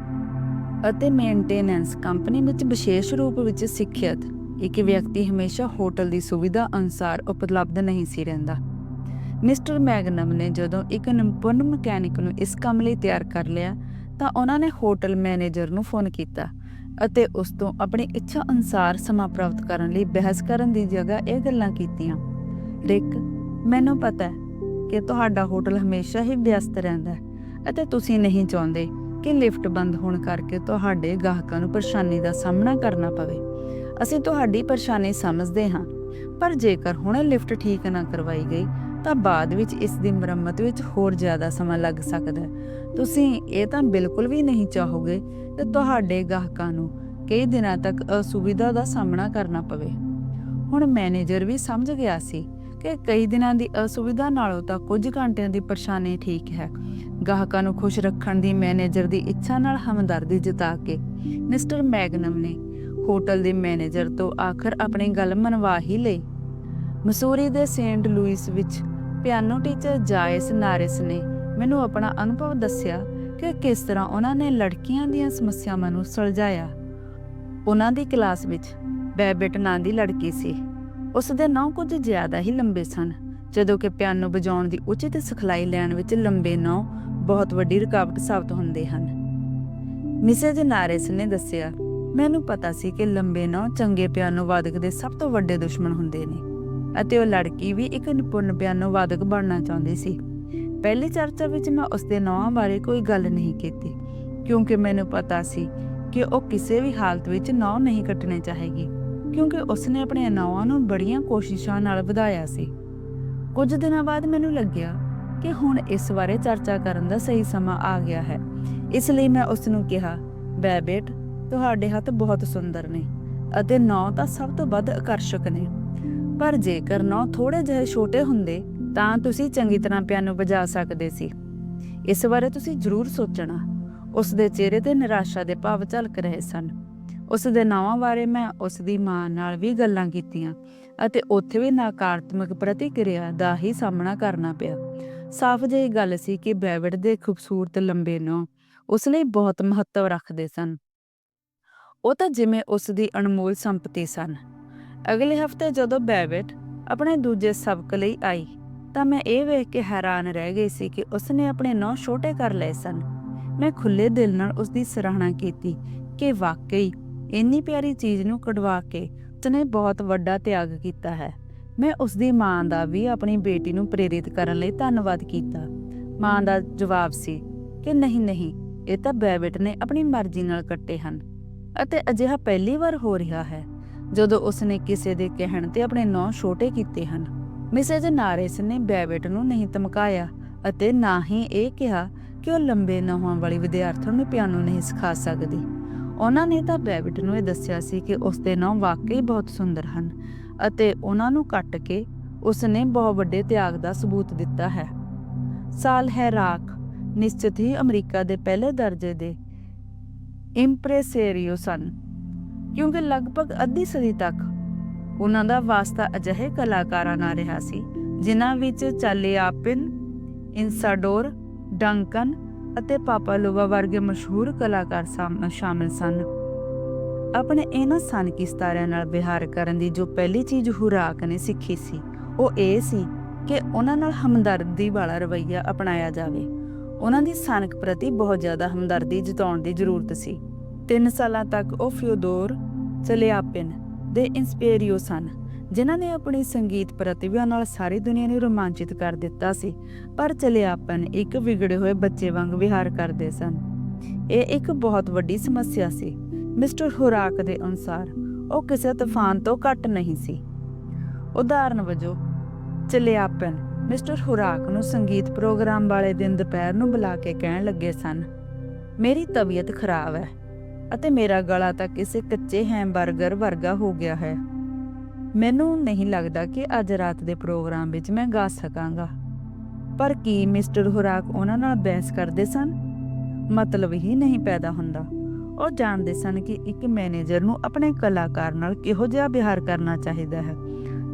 ਅਤੇ ਮੇਨਟੇਨੈਂਸ ਕੰਪਨੀ ਵਿੱਚ ਵਿਸ਼ੇਸ਼ ਰੂਪ ਵਿੱਚ ਸਿੱਖਿਅਤ, ਇੱਕ ਵਿਅਕਤੀ ਹਮੇਸ਼ਾ ਹੋਟਲ ਦੀ ਸੁਵਿਧਾ ਅਨੁਸਾਰ ਉਪਲਬਧ ਨਹੀਂ ਸੀ ਰਹਿੰਦਾ। ਮਿਸਟਰ ਮੈਗਨਮ ਨੇ ਜਦੋਂ ਇੱਕ ਨਿਪੁੰਨ ਮਕੈਨਿਕ ਨੂੰ ਇਸ ਕੰਮ ਲਈ ਤਿਆਰ ਕਰ ਲਿਆ, ਤਾਂ ਉਹਨਾਂ ਨੇ ਹੋਟਲ ਮੈਨੇਜਰ ਨੂੰ ਫੋਨ ਕੀਤਾ। ਅਤੇ ਉਸ ਤੋਂ ਆਪਣੀ ਇੱਛਾ ਅਨੁਸਾਰ ਸਮਾਂ ਪ੍ਰਾਪਤ ਕਰਨ ਲਈ ਬਹਿਸ ਕਰਨ ਦੀ ਜਗ੍ਹਾ ਇਹ ਗੱਲਾਂ ਕੀਤੀਆਂ। ਰਿਕ, ਮੈਨੂੰ ਪਤਾ ਹੈ ਕਿ ਤੁਹਾਡਾ ਹੋਟਲ ਹਮੇਸ਼ਾ ਹੀ ਵਿਅਸਤ ਰਹਿੰਦਾ ਹੈ ਅਤੇ ਤੁਸੀਂ ਨਹੀਂ ਚਾਹੁੰਦੇ ਕਿ ਲਿਫਟ ਬੰਦ ਹੋਣ ਕਰਕੇ ਤੁਹਾਡੇ ਗਾਹਕਾਂ ਨੂੰ ਪਰੇਸ਼ਾਨੀ ਦਾ ਸਾਹਮਣਾ ਕਰਨਾ ਪਵੇ। ਅਸੀਂ ਤੁਹਾਡੀ ਪਰੇਸ਼ਾਨੀ ਸਮਝਦੇ ਹਾਂ, ਪਰ ਜੇਕਰ ਹੁਣ ਲਿਫਟ ਠੀਕ ਨਾ ਕਰਵਾਈ ਗਈ ਤਾਂ ਬਾਅਦ ਵਿੱਚ ਇਸ ਦੀ ਮੁਰੰਮਤ ਵਿੱਚ ਹੋਰ ਜ਼ਿਆਦਾ ਸਮਾਂ ਲੱਗ ਸਕਦਾ ਹੈ। ਤੁਸੀਂ ਇਹ ਤਾਂ ਬਿਲਕੁਲ ਵੀ ਨਹੀਂ ਚਾਹੋਗੇ ਕਿ ਤੁਹਾਡੇ ਗਾਹਕਾਂ ਨੂੰ ਕਈ ਦਿਨਾਂ ਤੱਕ ਅਸੁਵਿਧਾ ਦਾ ਸਾਹਮਣਾ ਕਰਨਾ ਪਵੇ। ਹੁਣ ਮੈਨੇਜਰ ਵੀ ਸਮਝ ਗਿਆ ਸੀ ਕਿ ਕਈ ਦਿਨਾਂ ਦੀ ਅਸੁਵਿਧਾ ਨਾਲੋਂ ਤਾਂ ਕੁਝ ਘੰਟਿਆਂ ਦੀ ਪਰੇਸ਼ਾਨੀ ਠੀਕ ਹੈ। ਗਾਹਕਾਂ ਨੂੰ ਖੁਸ਼ ਰੱਖਣ ਦੀ ਮੈਨੇਜਰ ਦੀ ਇੱਛਾ ਨਾਲ ਹਮਦਰਦੀ ਜਤਾ ਕੇ ਮਿਸਟਰ ਮੈਗਨਮ ਨੇ ਹੋਟਲ ਦੇ ਮੈਨੇਜਰ ਤੋਂ ਆਖਰ ਆਪਣੀ ਗੱਲ ਮਨਵਾ ਹੀ ਲਈ। ਮਸੂਰੀ ਦੇ ਸੇਂਟ ਲੂਇਸ ਵਿੱਚ ਪਿਆਨੋ ਟੀਚਰ ਜਾਇਸ ਨਾਰਿਸ ਨੇ ਮੈਨੂੰ ਆਪਣਾ ਅਨੁਭਵ ਦੱਸਿਆ ਕਿ ਕਿਸ ਤਰ੍ਹਾਂ ਉਹਨਾਂ ਨੇ ਲੜਕੀਆਂ ਦੀਆਂ ਸਮੱਸਿਆਵਾਂ ਨੂੰ ਸੁਲਝਾਇਆ। ਉਹਨਾਂ ਦੀ ਕਲਾਸ ਵਿੱਚ ਬੈਬਿਟ ਨਾਂ ਦੀ ਲੜਕੀ ਸੀ। ਉਸ ਦੇ ਨਾਂ ਕੁਝ ਜ਼ਿਆਦਾ ਹੀ ਲੰਬੇ ਸਨ, ਜਦੋਂ ਕਿ ਪਿਆਨੋ ਵਜਾਉਣ ਦੀ ਉਚਿਤ ਸਿਖਲਾਈ ਲੈਣ ਵਿੱਚ ਲੰਬੇ ਨਾਂ ਬਹੁਤ ਵੱਡੀ ਰੁਕਾਵਟ ਸਾਬਤ ਹੁੰਦੇ ਹਨ। ਮਿਸੇਜ ਨਾਰਿਸ ਨੇ ਦੱਸਿਆ, ਮੈਨੂੰ ਪਤਾ ਸੀ ਕਿ ਲੰਬੇ ਨਾਂ ਚੰਗੇ ਪਿਆਨੋ ਵਾਦਕ ਦੇ ਸਭ ਤੋਂ ਵੱਡੇ ਦੁਸ਼ਮਣ ਹੁੰਦੇ ਨੇ। ਅਤੇ ਉਹ ਲੜਕੀ ਵੀ ਇੱਕ ਨਿਪੁੰਨ ਪਿਆਨੋ ਵਾਦਕ ਬਣਨਾ ਚਾਹੁੰਦੀ ਸੀ। ਪਹਿਲੀ ਚਰਚਾ ਵਿੱਚ ਮੈਂ ਉਸ ਦੇ ਨਾਂ ਬਾਰੇ ਕੋਈ ਗੱਲ ਨਹੀਂ ਕੀਤੀ, ਕਿਉਂਕਿ ਮੈਨੂੰ ਪਤਾ ਸੀ ਕਿ ਉਹ ਕਿਸੇ ਵੀ ਹਾਲਤ ਵਿੱਚ ਨਾਂ ਨਹੀਂ ਕੱਟਣੇ ਚਾਹੇਗੀ, ਕਿਉਂਕਿ ਉਸ ਨੇ ਆਪਣੇ ਨਾਵਾਂ ਨੂੰ ਬੜੀਆਂ ਕੋਸ਼ਿਸ਼ਾਂ ਨਾਲ ਵਧਾਇਆ ਸੀ। ਕੁਝ ਦਿਨਾਂ ਬਾਅਦ ਮੈਨੂੰ ਲੱਗਿਆ ਕਿ ਹੁਣ ਇਸ ਬਾਰੇ ਚਰਚਾ ਕਰਨ ਦਾ ਸਹੀ ਸਮਾਂ ਆ ਗਿਆ ਹੈ। ਇਸ ਲਈ ਮੈਂ ਉਸ ਨੂੰ ਕਿਹਾ ਬੈਬੇਟ ਤੁਹਾਡੇ ਹੱਥ ਬਹੁਤ ਸੁੰਦਰ ਨੇ ਅਤੇ ਨੌ ਤਾਂ ਸਭ ਤੋਂ ਵੱਧ ਆਕਰਸ਼ਕ ਨੇ। ਪਰ ਜੇਕਰ ਨੌ ਥੋੜੇ ਜਿਹੇ ਛੋਟੇ ਹੁੰਦੇ, ਤਾਂ ਤੁਸੀਂ ਚੰਗੀ ਤਰ੍ਹਾਂ ਪਿਆਨੋ ਵਜਾ ਸਕਦੇ ਸੀ। ਇਸ ਬਾਰੇ ਤੁਸੀਂ ਜ਼ਰੂਰ ਸੋਚਣਾ। ਉਸ ਦੇ ਚਿਹਰੇ ਤੇ ਨਿਰਾਸ਼ਾ ਦੇ ਭਾਵ ਝਲਕ ਰਹੇ ਸਨ। ਉਸ ਦੇ ਨਾਵਾਂ ਬਾਰੇ ਮੈਂ ਉਸ ਦੀ ਮਾਂ ਨਾਲ ਵੀ ਗੱਲਾਂ ਕੀਤੀਆਂ ਅਤੇ ਉੱਥੇ ਵੀ ਨਕਾਰਾਤਮਕ ਪ੍ਰਤੀਕਿਰਿਆ ਦਾ ਹੀ ਸਾਹਮਣਾ ਕਰਨਾ ਪਿਆ। ਸਾਫ਼ ਜਿਹੀ ਗੱਲ ਸੀ ਕਿ ਬੈਵਡ ਦੇ ਖੂਬਸੂਰਤ ਲੰਬੇ ਨੌ ਉਸ ਲਈ ਬਹੁਤ ਮਹੱਤਵ ਰੱਖਦੇ ਸਨ। ਉਹ ਤਾਂ ਜਿਵੇਂ ਉਸ ਦੀ ਅਨਮੋਲ ਸੰਪਤੀ ਸਨ। ਅਗਲੇ ਹਫ਼ਤੇ ਜਦੋਂ ਬੈਵਟ ਆਪਣੇ ਦੂਜੇ ਸਬਕ ਲਈ ਆਈ, ਤਾਂ ਮੈਂ ਇਹ ਵੇਖ ਕੇ ਹੈਰਾਨ ਰਹਿ ਗਈ ਸੀ ਕਿ ਉਸਨੇ ਆਪਣੇ ਨੌ ਛੋਟੇ ਕਰ ਲਏ ਸਨ। ਮੈਂ ਖੁੱਲੇ ਦਿਲ ਨਾਲ ਉਸ ਦੀ ਸਰਾਹਨਾ ਕੀਤੀ ਕਿ ਵਾਕਈ ਇੰਨੀ ਪਿਆਰੀ ਚੀਜ਼ ਨੂੰ ਕਢਵਾ ਕੇ ਉਸਨੇ ਬਹੁਤ ਵੱਡਾ ਤਿਆਗ ਕੀਤਾ ਹੈ। ਮੈਂ ਉਸ ਦੀ ਮਾਂ ਦਾ ਵੀ ਆਪਣੀ ਬੇਟੀ ਨੂੰ ਪ੍ਰੇਰਿਤ ਕਰਨ ਲਈ ਧੰਨਵਾਦ ਕੀਤਾ। ਮਾਂ ਦਾ ਜਵਾਬ ਸੀ ਕਿ ਨਹੀਂ ਨਹੀਂ, ਇਹ ਤਾਂ ਬੈਬਟ ਨੇ ਆਪਣੀ ਮਰਜ਼ੀ ਨਾਲ ਕੱਟੇ ਹਨ ਅਤੇ ਅਜਿਹਾ ਪਹਿਲੀ ਵਾਰ ਹੋ ਰਿਹਾ ਹੈ। ਜਦੋਂ ਉਸਨੇ ਕਿਸੇ ਦੇ ਕਹਿਣ ਤੇ ਆਪਣੇ ਨੌ ਛੋਟੇ ਕੀਤੇ ਹਨ। ਮਿਸੇਜ ਨਾਰਿਸ ਨੇ ਬੈਬਟ ਨੂੰ ਨਹੀਂ ਧਮਕਾਇਆ ਅਤੇ ਨਾ ਹੀ ਇਹ ਕਿਹਾ ਕਿ ਉਹ ਲੰਬੇ ਨਹੁਆਂ ਵਾਲੀ ਵਿਦਿਆਰਥਣ ਨੂੰ ਪਿਆਨੋ ਨਹੀਂ ਸਿਖਾ ਸਕਦੀ। ਉਹਨਾਂ ਨੇ ਤਾਂ ਬੈਬਟ ਨੂੰ ਇਹ ਦੱਸਿਆ ਸੀ ਕਿ ਉਸ ਦੇ ਨੌ ਵਾਕਈ ਬਹੁਤ ਸੁੰਦਰ ਹਨ ਅਤੇ ਉਹਨਾਂ ਨੂੰ ਕੱਟ ਕੇ ਉਸ ਨੇ ਬਹੁਤ ਵੱਡੇ ਤਿਆਗ ਦਾ ਸਬੂਤ ਦਿੱਤਾ ਹੈ। ਸਾਲ ਹੈ ਰਾਖ, ਨਿਸ਼ਚਿਤ ਹੀ ਅਮਰੀਕਾ ਦੇ ਪਹਿਲੇ ਦਰਜੇ ਦੇ ਇੰਪ੍ਰੈਸੇਰੀਓ ਸਨ। ਕਿਉਂਕਿ ਲਗਭਗ ਅੱਧੀ ਸਦੀ ਤੱਕ ਉਹਨਾਂ ਦਾ ਵਾਸਤਾ ਅਜਿਹੇ ਕਲਾਕਾਰਾਂ ਨਾਲ ਰਿਹਾ ਸੀ, ਜਿਨ੍ਹਾਂ ਵਿੱਚ ਚਾਲੀਆਪਿਨ, ਇਨਸਾਡੋਰ, ਡੰਕਨ ਅਤੇ ਪਾਪਾਲੋਵਾ ਵਰਗੇ ਮਸ਼ਹੂਰ ਕਲਾਕਾਰ ਸਾਮ- ਸਨ। ਆਪਣੇ ਇਹਨਾਂ ਸਨਕੀ ਸਿਤਾਰਿਆਂ ਨਾਲ ਵਿਹਾਰ ਕਰਨ ਦੀ ਜੋ ਪਹਿਲੀ ਚੀਜ਼ ਹੁਰਾਕ ਨੇ ਸਿੱਖੀ ਸੀ, ਉਹ ਇਹ ਸੀ ਕਿ ਉਹਨਾਂ ਨਾਲ ਹਮਦਰਦੀ ਵਾਲਾ ਰਵਈਆ ਅਪਣਾਇਆ ਜਾਵੇ। ਉਹਨਾਂ ਦੀ ਸਨਕ ਪ੍ਰਤੀ ਬਹੁਤ ਜ਼ਿਆਦਾ ਹਮਦਰਦੀ ਜਤਾਉਣ ਦੀ ਜ਼ਰੂਰਤ ਸੀ। 3 ਸਾਲਾਂ ਤੱਕ ਉਹ ਫਿਓਦੋਰ ਚਲਿਆਪਿਨ ਦੇ ਇੰਸਪੀਰੀਓ ਸਨ, ਜਿਨ੍ਹਾਂ ਨੇ ਆਪਣੀ ਸੰਗੀਤ ਪ੍ਰਤਿਭਾ ਨਾਲ ਸਾਰੀ ਦੁਨੀਆ ਨੂੰ ਰੋਮਾਂਚਿਤ ਕਰ ਦਿੱਤਾ ਸੀ, ਪਰ ਚਲਿਆਪਨ ਇੱਕ ਵਿਗੜੇ ਹੋਏ ਬੱਚੇ ਵਾਂਗ ਵਿਹਾਰ ਕਰਦੇ ਸਨ। ਇਹ ਇੱਕ ਬਹੁਤ ਵੱਡੀ ਸਮੱਸਿਆ ਸੀ। ਮਿਸਟਰ ਹੁਰਾਕ ਦੇ ਅਨੁਸਾਰ ਉਹ ਕਿਸੇ ਤੂਫਾਨ ਤੋਂ ਘੱਟ ਨਹੀਂ ਸੀ। ਉਦਾਹਰਨ ਵਜੋਂ, ਚਲਿਆਪਨ ਮਿਸਟਰ ਹੁਰਾਕ ਨੂੰ ਸੰਗੀਤ ਪ੍ਰੋਗਰਾਮ ਵਾਲੇ ਦਿਨ ਦੁਪਹਿਰ ਨੂੰ ਬੁਲਾ ਕੇ ਕਹਿਣ ਲੱਗੇ ਸਨ, ਮੇਰੀ ਤਬੀਅਤ ਖਰਾਬ ਹੈ। ਅਤੇ ਮੇਰਾ ਗਲਾ ਤਾਂ ਕਿਸੇ ਕੱਚੇ ਹੈਮਬਰਗਰ ਵਰਗਾ ਹੋ ਗਿਆ ਹੈ। ਮੈਨੂੰ ਨਹੀਂ ਲੱਗਦਾ ਕਿ ਅੱਜ ਰਾਤ ਦੇ ਪ੍ਰੋਗਰਾਮ ਵਿੱਚ ਮੈਂ ਗਾ ਸਕਾਂਗਾ। ਪਰ ਕੀ ਮਿਸਟਰ ਹੁਰਾਕ ਉਹਨਾਂ ਨਾਲ ਬਹਿਸ ਕਰਦੇ ਸਨ? ਮਤਲਬ ਹੀ ਨਹੀਂ ਪੈਦਾ ਹੁੰਦਾ। ਉਹ ਜਾਣਦੇ ਸਨ ਕਿ ਇੱਕ ਮੈਨੇਜਰ ਨੂੰ ਆਪਣੇ ਕਲਾਕਾਰ ਨਾਲ ਕਿਹੋ ਜਿਹਾ ਵਿਹਾਰ ਕਰਨਾ ਚਾਹੀਦਾ ਹੈ।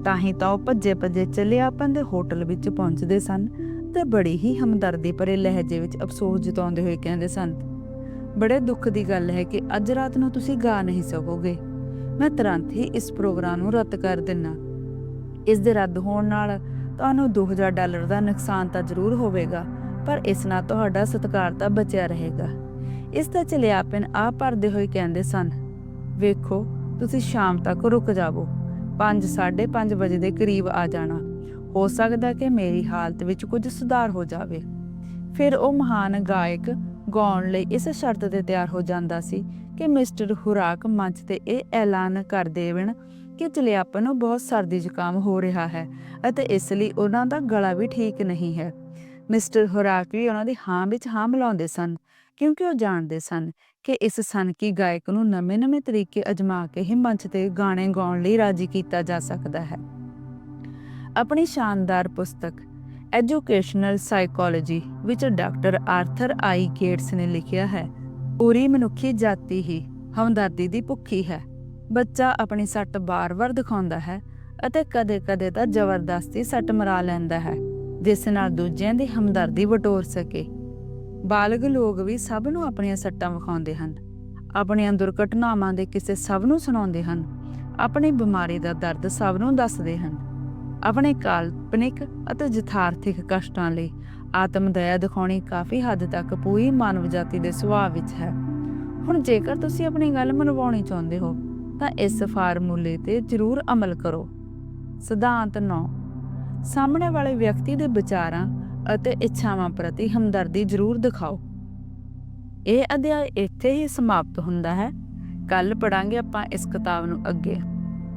ਤਾਂ ਹੀ ਤਾਂ ਉਹ ਭੱਜੇ ਭੱਜੇ ਆਪਾਂ ਦੇ ਹੋਟਲ ਵਿੱਚ ਪਹੁੰਚਦੇ ਸਨ ਤੇ ਬੜੀ ਹੀ ਹਮਦਰਦੀ ਭਰੇ ਲਹਿਜੇ ਵਿੱਚ ਅਫਸੋਸ ਜਤਾਉਂਦੇ ਹੋਏ ਕਹਿੰਦੇ ਸਨ ਬੜੇ ਦੁੱਖ ਦੀ ਗੱਲ ਹੈ ਕਿ ਅੱਜ ਰਾਤ ਨੂੰ ਤੁਸੀਂ ਗਾ ਨਹੀਂ ਸਕੋਗੇ। ਮੈਂ ਤੁਰੰਤ ਹੀ ਇਸ ਪ੍ਰੋਗਰਾਮ ਨੂੰ ਰੱਦ ਕਰ ਦਿੰਨਾ। ਇਸ ਦੇ ਰੱਦ ਹੋਣ ਨਾਲ ਤੁਹਾਨੂੰ 2000 ਡਾਲਰ ਦਾ ਨੁਕਸਾਨ ਤਾਂ ਜ਼ਰੂਰ ਹੋਵੇਗਾ, ਪਰ ਇਸ ਨਾਲ ਤੁਹਾਡਾ ਸਤਿਕਾਰ ਤਾਂ ਬਚਿਆ ਰਹੇਗਾ। ਇਸ ਦਾ ਚਲਿਆਪਨ ਆ ਭਰਦੇ ਹੋਏ ਕਹਿੰਦੇ ਸਨ, ਵੇਖੋ, ਤੁਸੀਂ ਸ਼ਾਮ ਤੱਕ ਰੁਕ ਜਾਵੋ। 5 5:30 ਵਜੇ ਦੇ ਕਰੀਬ ਆ ਜਾਣਾ। ਹੋ ਸਕਦਾ ਕਿ ਮੇਰੀ ਹਾਲਤ ਵਿੱਚ ਕੁਝ ਸੁਧਾਰ ਹੋ ਜਾਵੇ। ਫਿਰ ਉਹ ਮਹਾਨ ਗਾਇਕ ਗਾਉਣ ਲਈ ਇਸ ਸ਼ਰਤ ਤੇ ਤਿਆਰ ਹੋ ਜਾਂਦਾ ਸੀ ਕਿ ਮਿਸਟਰ ਹੁਰਾਕ ਮੰਚ ਤੇ ਇਹ ਐਲਾਨ ਕਰ ਦੇਵਣ ਕਿ ਚਲਿਆਪਨ ਨੂੰ ਬਹੁਤ ਸਰਦੀ ਜ਼ੁਕਾਮ ਹੋ ਰਿਹਾ ਹੈ ਅਤੇ ਇਸ ਲਈ ਉਹਨਾਂ ਦਾ ਗਲਾ ਵੀ ਠੀਕ ਨਹੀਂ ਹੈ। ਮਿਸਟਰ ਹੁਰਾਕ ਵੀ ਉਹਨਾਂ ਦੀ ਹਾਂ ਵਿੱਚ ਹਾਂ ਮਿਲਾਉਂਦੇ ਸਨ, ਕਿਉਂਕਿ ਉਹ ਜਾਣਦੇ ਸਨ ਕਿ ਇਸ ਸਨਕੀ ਗਾਇਕ ਨੂੰ ਨਵੇਂ-ਨਵੇਂ ਤਰੀਕੇ ਅਜਮਾ ਕੇ ਹੀ ਮੰਚ ਤੇ ਗਾਣੇ ਗਾਉਣ ਲਈ ਰਾਜੀ ਕੀਤਾ ਜਾ ਸਕਦਾ ਹੈ। ਆਪਣੀ ਸ਼ਾਨਦਾਰ ਪੁਸਤਕ ਐਜੂਕੇਸ਼ਨਲ ਸਾਈਕੋਲੋਜੀ ਵਿੱਚ ਡਾਕਟਰ ਆਰਥਰ ਆਈ ਗੇਟਸ ਨੇ ਲਿਖਿਆ ਹੈ, ਪੂਰੀ ਮਨੁੱਖੀ ਜਾਤੀ ਹੀ ਹਮਦਰਦੀ ਦੀ ਭੁੱਖੀ ਹੈ। ਬੱਚਾ ਆਪਣੀ ਸੱਟ ਬਾਰ-ਬਾਰ ਦਿਖਾਉਂਦਾ ਹੈ ਅਤੇ ਕਦੇ-ਕਦੇ ਤਾਂ ਜ਼ਬਰਦਸਤੀ ਸੱਟ ਮਰਾ ਲੈਂਦਾ ਹੈ, ਜਿਸ ਨਾਲ ਦੂਜਿਆਂ ਦੀ ਹਮਦਰਦੀ ਵਟੋਰ ਸਕੇ। ਬਾਲਗ ਲੋਕ ਵੀ ਸਭ ਨੂੰ ਆਪਣੀਆਂ ਸੱਟਾਂ ਵਿਖਾਉਂਦੇ ਹਨ। ਆਪਣੀਆਂ ਦੁਰਘਟਨਾਵਾਂ ਦੇ ਕਿਸੇ ਸਭ ਨੂੰ ਸੁਣਾਉਂਦੇ ਹਨ। ਆਪਣੀ ਬਿਮਾਰੀ ਦਾ ਦਰਦ ਸਭ ਨੂੰ ਦੱਸਦੇ ਹਨ। ਆਪਣੇ ਕਾਲਪਨਿਕ ਅਤੇ ਯਥਾਰਥਿਕ ਕਸ਼ਟਾਂ ਲਈ ਆਤਮ ਦਇਆ ਦਿਖਾਉਣੀ ਕਾਫੀ ਹੱਦ ਤੱਕ ਪੂਰੀ ਮਾਨਵ ਜਾਤੀ ਦੇ ਸੁਭਾਅ ਵਿੱਚ ਹੈ। ਹੁਣ ਜੇਕਰ ਤੁਸੀਂ ਆਪਣੀ ਗੱਲ ਮਨਵਾਉਣੀ ਚਾਹੁੰਦੇ ਹੋ, ਤਾਂ ਇਸ ਫਾਰਮੂਲੇ ਤੇ ਜ਼ਰੂਰ ਅਮਲ ਕਰੋ। ਸਿਧਾਂਤ 9 ਸਾਹਮਣੇ ਵਾਲੇ ਵਿਅਕਤੀ ਦੇ ਵਿਚਾਰਾਂ ਅਤੇ ਇੱਛਾਵਾਂ ਪ੍ਰਤੀ ਹਮਦਰਦੀ ਜ਼ਰੂਰ ਦਿਖਾਓ। ਇਹ ਅਧਿਆਇ ਇੱਥੇ ਹੀ ਸਮਾਪਤ ਹੁੰਦਾ ਹੈ। ਕੱਲ ਪੜਾਂਗੇ ਆਪਾਂ ਇਸ ਕਿਤਾਬ ਨੂੰ ਅੱਗੇ।